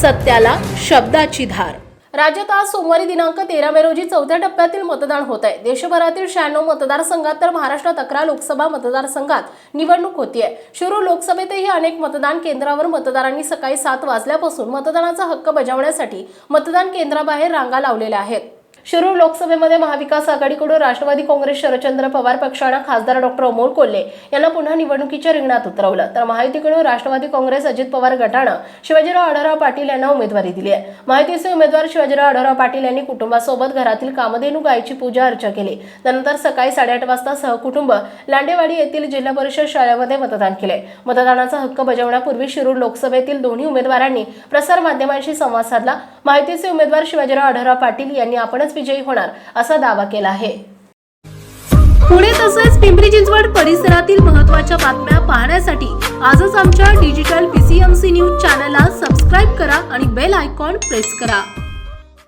सत्याला शब्दाची धार. राज्यात आज सोमवारी दिनांक तेरा मे रोजी चौथ्या टप्प्यातील मतदान होत आहे देशभरातील शहाण्णव मतदारसंघात तर महाराष्ट्रात अकरा लोकसभा मतदारसंघात निवडणूक होतीये. शिरूर लोकसभेतही अनेक मतदान केंद्रावर मतदारांनी सकाळी सात वाजल्यापासून मतदानाचा हक्क बजावण्यासाठी मतदान केंद्राबाहेर रांगा लावलेल्या आहेत. शिरूर लोकसभेमध्ये महाविकास आघाडीकडून राष्ट्रवादी काँग्रेस शरदचंद्र पवार पक्षानं खासदार डॉक्टर अमोल कोल्हे यांना पुन्हा निवडणुकीच्या रिंगणात उतरवलं. तर महायुतीकडून राष्ट्रवादी काँग्रेस अजित पवार गटानं शिवाजीराव आढळराव पाटील यांना उमेदवारी दिली आहे. माहितीचे उमेदवार शिवाजीराव आढळराव पाटील यांनी कुटुंबासोबत घरातील कामधेनू गायची पूजा अर्चा केली. त्यानंतर सकाळी साडेआठ वाजता सहकुटुंब लांडेवाडी येथील जिल्हा परिषद शाळेमध्ये मतदान केले. मतदानाचा हक्क बजावण्यापूर्वी शिरूर लोकसभेतील दोन्ही उमेदवारांनी प्रसार माध्यमांशी संवाद साधला. माहितीचे उमेदवार शिवाजीराव आढळराव पाटील यांनी आपणच विजयी होणार असा दावा केला आहे. पुणे तसेच पिंपरी चिंचवड परिसरातील महत्त्वाच्या बातम्या पाहण्यासाठी आजच आमच्या डिजिटल पीसीएमसी न्यूज चॅनलला सबस्क्राईब करा आणि बेल आयकॉन प्रेस करा.